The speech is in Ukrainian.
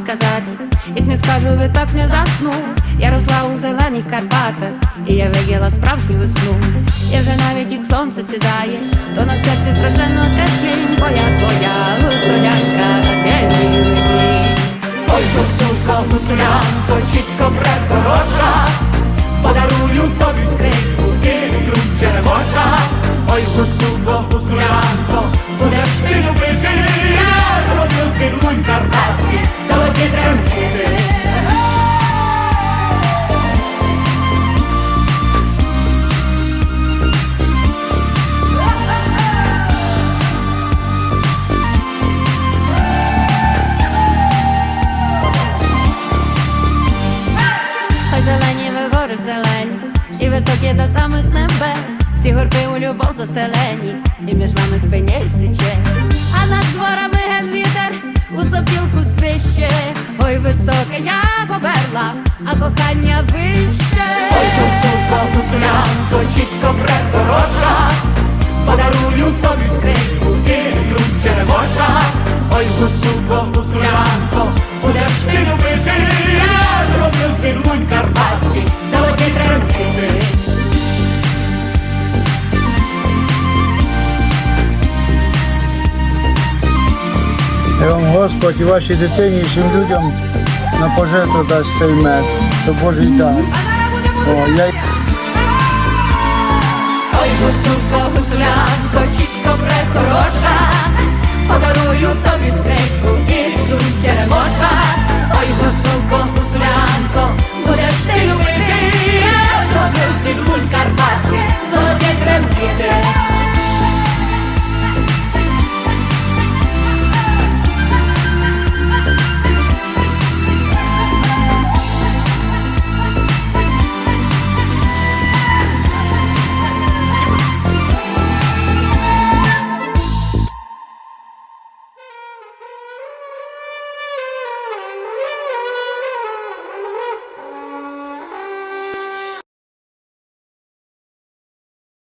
сказати, як не скажу, відтак не засну. Я росла у зелених Карпатах, і я виділа справжню весну. Я вже навіть як сонце сідає, то на серці страшенно тепленько, я твоя гуцулянка, а де летій? Ой, гуцулко, гуцулянко, чічко предорожа, подарую тобі високі до самих небес, всі горби у любов застелені, і між вами спиняється честь. А над ген вітер у сопілку свище, ой, високе, як оберла, а кохання вище. Ой, гуцулко, гуцулянко, чічко І вам Господь і вашій дитині, і всім людям на пожертву дасть цей мед. Це Божий дар. Ой, гуцулко, гуцулянко, чічко прехороша, подарунок.